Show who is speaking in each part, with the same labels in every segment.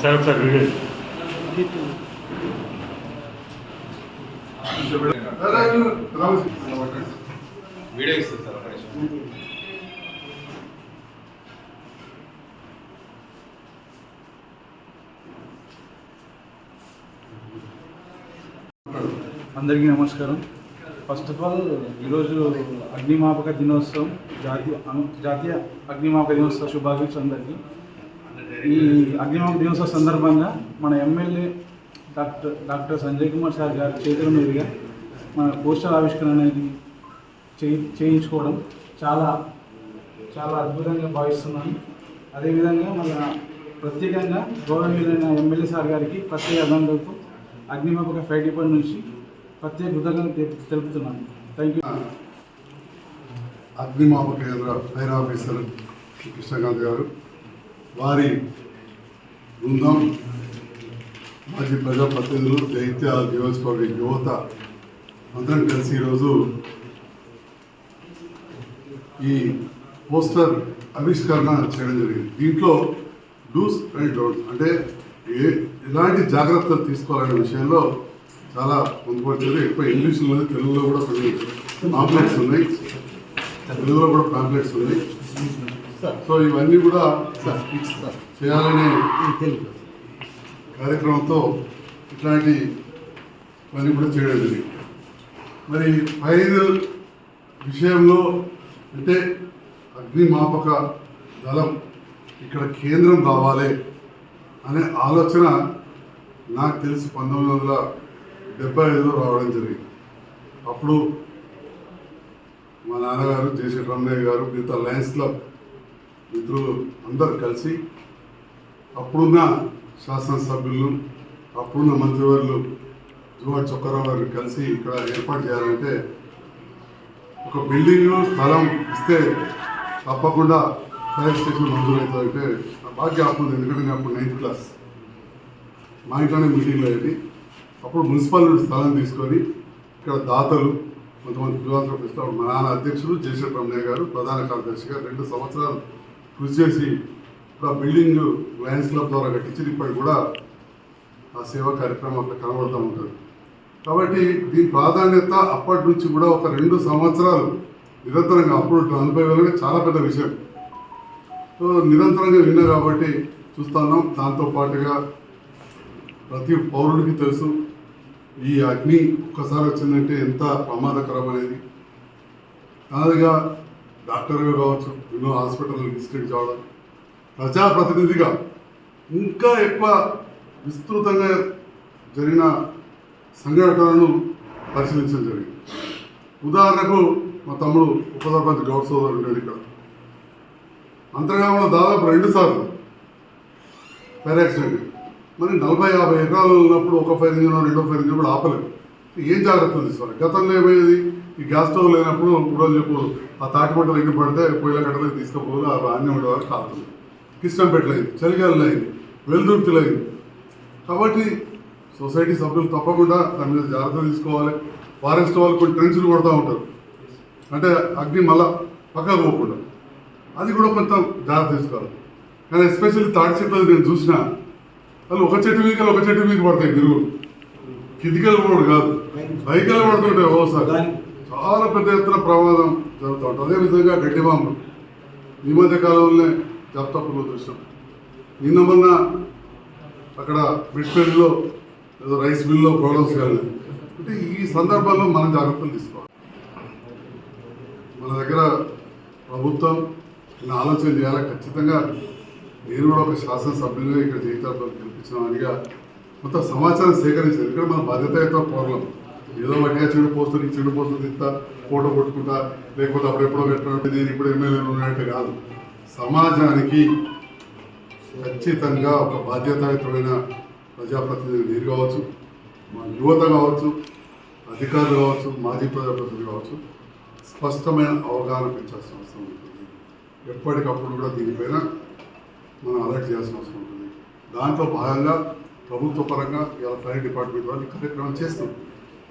Speaker 1: Sir ఒకసారి video
Speaker 2: video ఇస్తుంది sir.
Speaker 3: అందరికీ నమస్కారం. ఫస్ట్ ఆఫ్ ఆల్ ఈరోజు అగ్నిమాపక దినోత్సవం జాతీయ జాతీయ అగ్నిమాపక దినోత్సవ శుభాకాంక్షలు అందరికీ. ఈ అగ్నిమాపక దినోత్సవ సందర్భంగా మన MLA doctor doctor Sanjay Kumar sir గారి చేతుల మీదుగా మన పోస్టర్ ఆవిష్కరణ అనేది చేయి చేయించుకోవడం చాలా చాలా అద్భుతంగా భావిస్తున్నాను. అదేవిధంగా మన ప్రత్యేకంగా గౌరవనీయులైన ఎమ్మెల్యే సార్ గారికి ప్రత్యేక అభినందనలతో అగ్నిమాపక ఫైర్ డిపార్ట్మెంట్ నుంచి ప్రత్యేక కృతజ్ఞత తెలు- తెలుపుతున్నాను. థ్యాంక్ యూ
Speaker 4: అగ్నిమాపక కేంద్ర ఫైర్ ఆఫీసర్ కృష్ణకాంత్ గారు వారి బృందం మాజీ ప్రజాప్రతినిధులు దైత్య నియోజకవర్గ యువత అందరం కలిసి ఈరోజు ఈ పోస్టర్ ఆవిష్కరణ చేయడం జరిగింది. దీంట్లో డూస్ అండ్ డోంట్స్ అంటే ఏ ఎలాంటి జాగ్రత్తలు తీసుకోవాలనే విషయంలో చాలా పొందుపరిచారు. ఎక్కువ ఇంగ్లీష్లోనే తెలుగులో కూడా కొన్ని పాంప్లెట్స్ ఉన్నాయి. తెలుగులో కూడా పాంప్లెట్స్ ఉన్నాయి. సో ఇవన్నీ కూడా చేయాలనే కార్యక్రమంతో ఇట్లాంటి పని కూడా చేయడం జరిగింది. మరి ఫైర్ విషయంలో అంటే అగ్నిమాపక దళం ఇక్కడ కేంద్రం రావాలి అనే ఆలోచన నాకు తెలిసి పంతొమ్మిది వందల డెబ్బై ఐదులో రావడం జరిగింది. అప్పుడు మా నాన్నగారు జేసీ రమణయ్య గారు మిగతా లయన్స్ క్లబ్ ఇద్దరు అందరు కలిసి అప్పుడున్న శాసనసభ్యులు అప్పుడున్న మంత్రివర్యులు జువా చొక్కరావు గారు కలిసి ఇక్కడ ఏర్పాటు చేయాలంటే ఒక బిల్డింగ్ స్థలం ఇస్తే తప్పకుండా ఫైర్ స్టేషన్ మంజూరు అవుతుందంటే నాకు బాగా ఎందుకంటే నేను అప్పుడు నైన్త్ క్లాస్ మా ఇంట్లోనే మీటింగ్లో అయ్యింది అప్పుడు మున్సిపల్ స్థలం తీసుకొని ఇక్కడ దాతలు కొంతమంది ఫిలాంథ్రఫిస్ట్ అప్పుడు మా నాన్న అధ్యక్షుడు జేసీ రమణయ్య గారు ప్రధాన కార్యదర్శిగా రెండు సంవత్సరాలు కృషి చేసి ఇప్పుడు ఆ బిల్డింగ్ లయన్స్ క్లబ్ ద్వారా కట్టించి ఇప్పటికి కూడా ఆ సేవా కార్యక్రమం అక్కడ కనబడుతూ ఉంటుంది. కాబట్టి దీని ప్రాధాన్యత అప్పటి నుంచి కూడా ఒక రెండు సంవత్సరాలు నిరంతరంగా అప్పుడు నలభై వేలు చాలా పెద్ద విషయం. సో నిరంతరంగా విన్నా కాబట్టి చూస్తున్నాం దాంతో పాటుగా ప్రతి పౌరుడికి తెలుసు ఈ అగ్ని ఒక్కసారి వచ్చిందంటే ఎంత ప్రమాదకరం అనేది కాదుగా డాక్టర్గా కావచ్చు ఎన్నో హాస్పిటల్ డిస్ట్రిక్ట్ కావడం ప్రజాప్రతినిధిగా ఇంకా ఎక్కువ విస్తృతంగా జరిగిన సంఘటనలను పరిశీలించడం జరిగింది. ఉదాహరణకు మా తమ్ముడు ఉప సర్పంచ్ గౌడ్ సోదరు ఉండేది ఇక్కడ. అంతర్గామంలో దాదాపు రెండు సార్లు ఫైర్ యాక్సిడెంట్ మరి నలభై యాభై ఎకరాలు ఉన్నప్పుడు ఒక ఫైర్ ఇంజిన్ రెండో ఫైర్ ఇంజిన్ కూడా ఆపలేదు. ఏం జాగ్రత్తలు తీసుకోవాలి? గతంలో ఏమైంది? ఈ గ్యాస్ స్టవ్ లేనప్పుడు ఇప్పుడు చెప్పు ఆ తాటిమంటలు ఎన్ని పడితే పొయ్యిల కట్టలకు తీసుకుపోదు ఆ అన్నీ ఉండేవారు కాదు కిష్టంపేటలు అయింది చలిగాలు అయింది వెలుదుర్తిలు అయింది కాబట్టి సొసైటీ సభ్యులు తప్పకుండా దాని మీద జాగ్రత్త తీసుకోవాలి. ఫారెస్ట్ వాళ్ళు కొన్ని ట్రెంచ్లు కొడుతూ ఉంటారు. అంటే అగ్ని మళ్ళా పక్కకు పోకుండా. అది కూడా కొంత జాగ్రత్త తీసుకోవాలి. కానీ ఎస్పెషల్లీ తాటి చెట్లు నేను చూసిన వాళ్ళు ఒక చెట్టు వీకలు ఒక చెట్టు మీకు పడతాయి గిరువులు కిందికెళ్ళి పడు కాదు పైకెళ్ళి పడుతుంటాయి ఓసారి చాలా పెద్ద ఎత్తున ప్రమాదం జరుగుతూ ఉంటుంది. అదేవిధంగా గడ్డి బాంబులు ఈ మధ్య కాలంలోనే జాప్తాపులో చూసాం నిన్న మొన్న అక్కడ మిడ్పల్లిలో ఏదో రైస్ మిల్లో ప్రాబ్లమ్స్ కానీ అంటే ఈ సందర్భంలో మనం జాగ్రత్తలు తీసుకోవాలి. మన దగ్గర ప్రభుత్వం ఇలా ఆలోచన చేయాలి. ఖచ్చితంగా నేను కూడా ఒక శాసనసభ్యులుగా ఇక్కడ జీవితాలు కల్పించిన వాడిగా మొత్తం సమాచారం సేకరించాలి. ఇక్కడ మన బాధ్యతతో పోరాం ఏదో వాటిగా చెడు పోస్తుంది చెడు పోస్తుంది ఇంత ఫోటో కొట్టుకుంటా లేకపోతే అప్పుడెప్పుడో పెట్టినట్టు నేను ఇప్పుడు ఎమ్మెల్యేలు ఉన్నట్టు కాదు. సమాజానికి ఖచ్చితంగా ఒక బాధ్యతాయుతమైన ప్రజాప్రతినిధి మీరు కావచ్చు మా యువత కావచ్చు అధికారులు కావచ్చు మాజీ ప్రజాప్రతినిధులు కావచ్చు స్పష్టమైన అవగాహన పెంచాల్సిన అవసరం ఉంటుంది. ఎప్పటికప్పుడు కూడా దీనిపైన మనం అలర్ట్ చేయాల్సిన అవసరం ఉంటుంది. దాంట్లో భాగంగా ప్రభుత్వ పరంగా ఇలా ఫైర్ డిపార్ట్మెంట్ వాళ్ళు కార్యక్రమం చేస్తాం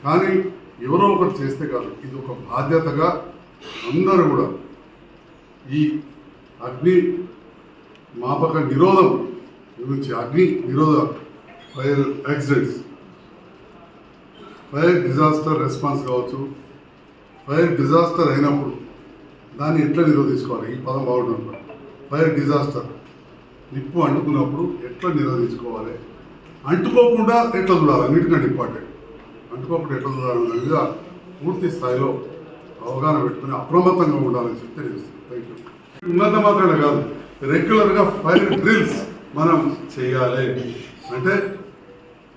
Speaker 4: కానీ ఎవరో ఒకరు చేస్తే కాదు. ఇది ఒక బాధ్యతగా అందరూ కూడా ఈ అగ్ని మాపక నిరోధం గురించి అగ్ని నిరోధ fire accidents fire disaster response కావచ్చు ఫైర్ డిజాస్టర్ అయినప్పుడు దాన్ని ఎట్లా నిరోధించుకోవాలి? ఈ పదం బాగుంటుంది. Fire disaster. నిప్పు అంటుకున్నప్పుడు ఎట్లా నిరోధించుకోవాలి? అంటుకోకుండా ఎట్లా చూడాలి? అన్నిటికంటే ఇంపార్టెంట్. అంటుకోకుండా ఎట్లా చూడాలి పూర్తి స్థాయిలో అవగాహన పెట్టుకుని అప్రమత్తంగా ఉండాలని చెప్పి తెలియజేస్తుంది థ్యాంక్ యూ ఉన్నత మాత్రమే కాదు రెగ్యులర్గా ఫైర్ డ్రిల్స్ మనం చేయాలి. అంటే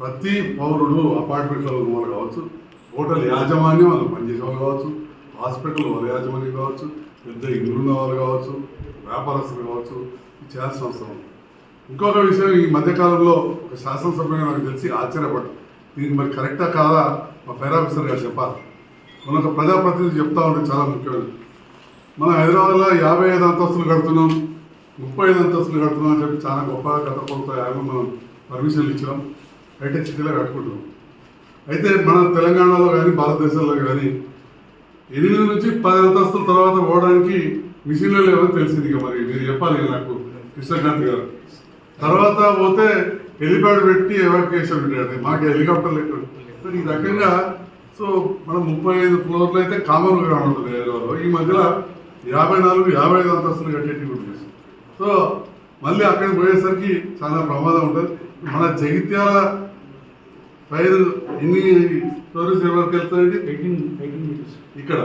Speaker 4: ప్రతి పౌరుడు అపార్ట్మెంట్లో ఉన్న వాళ్ళు కావచ్చు హోటల్ యాజమాన్యం వాళ్ళు పనిచేసే వాళ్ళు కావచ్చు హాస్పిటల్ వాళ్ళ యాజమాన్యం కావచ్చు పెద్ద ఇల్లు ఉన్న వాళ్ళు కావచ్చు వ్యాపారస్తులు కావచ్చు చేయాల్సిన అవసరం. ఇంకొక విషయం ఈ మధ్యకాలంలో ఒక శాసనసభ్యుగా నాకు తెలిసి ఆశ్చర్యపడ్డాను దీనికి మరి కరెక్టా కాదా? మా ఫైర్ ఆఫీసర్ గారు చెప్పాలి మన ఒక ప్రజాప్రతినిధి చెప్తా ఉంటే చాలా ముఖ్యమైనది. మనం హైదరాబాద్లో యాభై ఐదు అంతస్తులు కడుతున్నాం ముప్పై ఐదు అంతస్తులు కడుతున్నాం అని చెప్పి చాలా గొప్పగా గత ప్రభుత్వ యాభై మనం పర్మిషన్లు ఇచ్చినాం. అయితే చిట్టీలో కట్టుకుంటున్నాం. అయితే మన తెలంగాణలో కానీ భారతదేశంలో కానీ ఎనిమిది నుంచి పది అంతస్తుల తర్వాత పోవడానికి మిషన్లు లేవని తెలిసింది ఇక మరి. మీరు చెప్పాలి నాకు. కృష్ణకాంత్ గారు. తర్వాత పోతే హెలిప్యాడ్ పెట్టి ఎవాక్యుయేషన్ పెట్టాడు మాకు హెలికాప్టర్లు ఎక్కడ సో ఈ రకంగా సో మనం ముప్పై ఐదు ఫ్లోర్లు అయితే కామన్గా ఉంటుంది హైదరాబాద్లో ఈ మధ్యలో యాభై నాలుగు యాభై ఐదు అంతస్తులు కట్టేటివి ఉంటుంది సో మళ్ళీ అక్కడికి పోయేసరికి చాలా ప్రమాదం ఉంటుంది. మన జగిత్యాల ఫైర్ ఎన్ని స్టోరీస్ ఎవరికి వెళ్తాయండి
Speaker 3: ఎయిటీన్ ఎయిటీన్ మీటర్స్
Speaker 4: ఇక్కడ.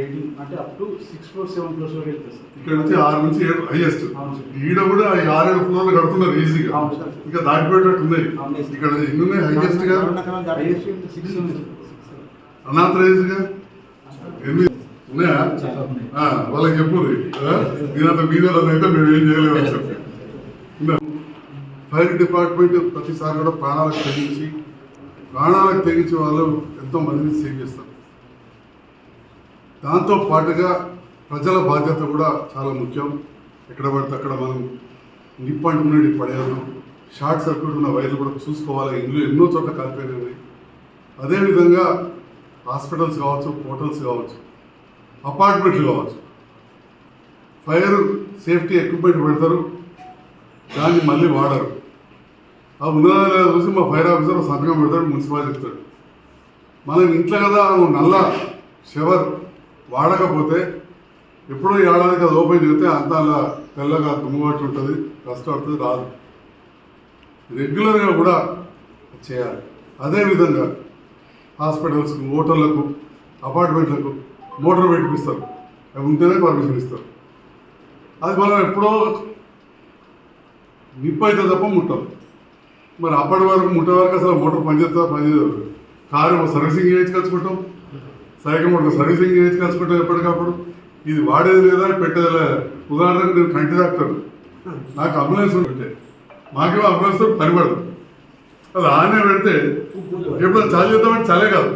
Speaker 3: ఎయిటీన్ అంటే up to six floor seven floors వరకు వెళ్తుంది సార్.
Speaker 4: ఇక్కడ నుంచి ఆరు నుంచి ఏడు హైయెస్ట్
Speaker 3: అవును సార్.
Speaker 4: ఈడ కూడా ఈ ఆరేడు ఫ్లోర్లు కడుతున్నారు ఈజీగా
Speaker 3: అవును సార్.
Speaker 4: ఇంకా దాటిపోయేటట్టు ఉన్నాయి.
Speaker 3: అవును సార్.
Speaker 4: ఇక్కడ ఎన్ని ఉన్నాయి? హైయెస్ట్గా?
Speaker 3: హైయెస్ట్ సిక్స్
Speaker 4: అనాథరైజ్గా? ఎన్ని? ఉన్నాయా. ఆ, వాళ్ళకి చెప్పు మీరంత మీద అయితే మేము ఏం చేయలేము అని చెప్పి. ఫైర్ డిపార్ట్మెంట్ ప్రతిసారి కూడా ప్రాణాలకు తెగించి ప్రాణాలకు తెగించే వాళ్ళు ఎంతో మందిని సేవ్ చేస్తారు. దాంతో పాటుగా ప్రజల బాధ్యత కూడా చాలా ముఖ్యం. ఎక్కడ పడితే అక్కడ మనం నిప్పు నుండి పడేయదు షార్ట్ సర్క్యూట్ ఉన్న వైర్లు కూడా చూసుకోవాలి. ఇందులో ఎన్నో చోట్ల కలిపేది అదేవిధంగా హాస్పిటల్స్ కావచ్చు హోటల్స్ కావచ్చు అపార్ట్మెంట్లు కావచ్చు. ఫైర్ సేఫ్టీ ఎక్విప్మెంట్ పెడతారు. దాన్ని మళ్ళీ వాడరు. ఆ ఉన్నదా లేదా చూసి మా ఫైర్ ఆఫీసర్ సంతకం పెడతాడు మున్సిపాలిటీ చెప్తాడు. మనం ఇంట్లో కదా నల్ల షవర్ వాడకపోతే ఎప్పుడో ఏడాదికి అది ఓపెన్ చేస్తే అంత అలా తెల్లగా దుమ్ముబట్టి ఉంటుంది కష్టపడుతుంది రాదు. రెగ్యులర్గా కూడా చేయాలి. అదేవిధంగా హాస్పిటల్స్కు హోటళ్ళకు అపార్ట్మెంట్లకు మోటార్ పెట్టిపిస్తారు. అవి ఉంటేనే పర్మిషన్ ఇస్తారు. అది మనం ఎప్పుడో నిప్పు అయితే తప్ప ముట్టాం. మరి అప్పటి వరకు ముట్టే వరకు అసలు మోటార్ పనిచేస్తా పనిచేయదు కారు సర్వీసింగ్ చేయించుకొచ్చుకుంటాం సైకిల్ మోటార్ సర్వీసింగ్ చేయించుకొచ్చుకుంటాం ఎప్పటికప్పుడు. ఇది వాడేది లేదా పెట్టేది లేదా? ఉదాహరణకు నేను కంటి డాక్టర్ నాకు అంబులెన్స్ ఉంటే మాకేమో అంబులెన్స్ పనిపడదు అది ఆనే పెడితే ఎప్పుడో చాలు చేద్దామంటే చాలే కాదు.